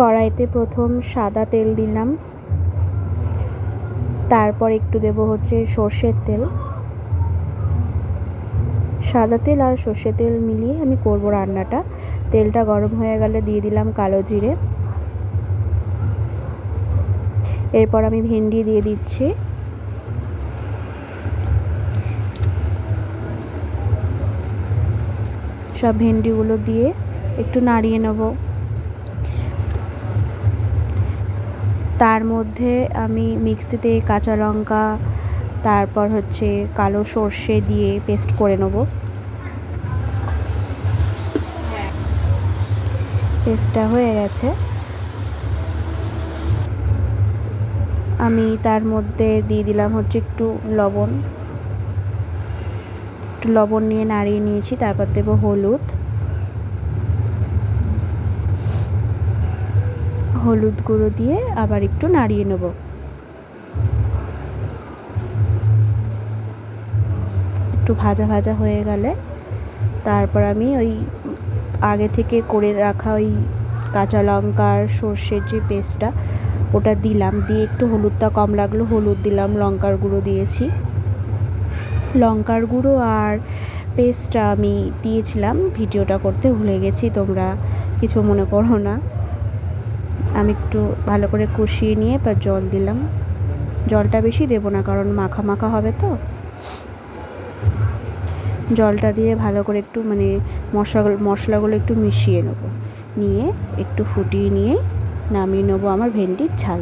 কড়াইতে প্রথম সাদা তেল দিলাম। তারপর একটু দেব হচ্ছে সর্ষের তেল। সাদা তেল আর সর্ষের তেল মিলিয়ে আমি করব রান্নাটা। তেলটা গরম হয়ে গেলে দিয়ে দিলাম কালো জিরে। এরপর আমি ভেন্ডি দিয়ে দিচ্ছি। সব ভেন্ডিগুলো দিয়ে একটু নাড়িয়ে নেব। তার মধ্যে আমি মিক্সিতে কাঁচা লঙ্কা, তারপর হচ্ছে কালো সর্ষে দিয়ে পেস্ট করে নেব। পেস্টটা হয়ে গেছে। আমি তার মধ্যে দিয়ে দিলাম হচ্ছে একটু লবণ। একটু লবণ নিয়ে নাড়িয়ে নিয়েছি, তারপর দেবো হলুদ। হলুদ গুঁড়ো দিয়ে আবার একটু নাড়িয়ে নেব। একটু ভাজা ভাজা হয়ে গেলে তারপর আমি ওই আগে থেকে করে রাখা ওই কাঁচা লঙ্কার সর্ষের যে পেস্টটা, ওটা দিলাম। দিয়ে একটু হলুদটা কম লাগল, হলুদ দিলাম, লঙ্কার গুঁড়ো দিয়েছি। লঙ্কার গুঁড়ো আর পেস্টটা আমি দিয়েছিলাম, ভিডিওটা করতে ভুলে গেছি, তোমরা কিছু মনে করো না। আমি একটু ভালো করে কষিয়ে নিয়ে এবার জল দিলাম। জলটা বেশি দেবো না, কারণ মাখা মাখা হবে তো। জলটা দিয়ে ভালো করে একটু মানে মশলাগুলো মশলাগুলো একটু মিশিয়ে নেব। নিয়ে একটু ফুটিয়ে নিয়ে নামিয়ে নেব আমার ভেন্ডির ঝাল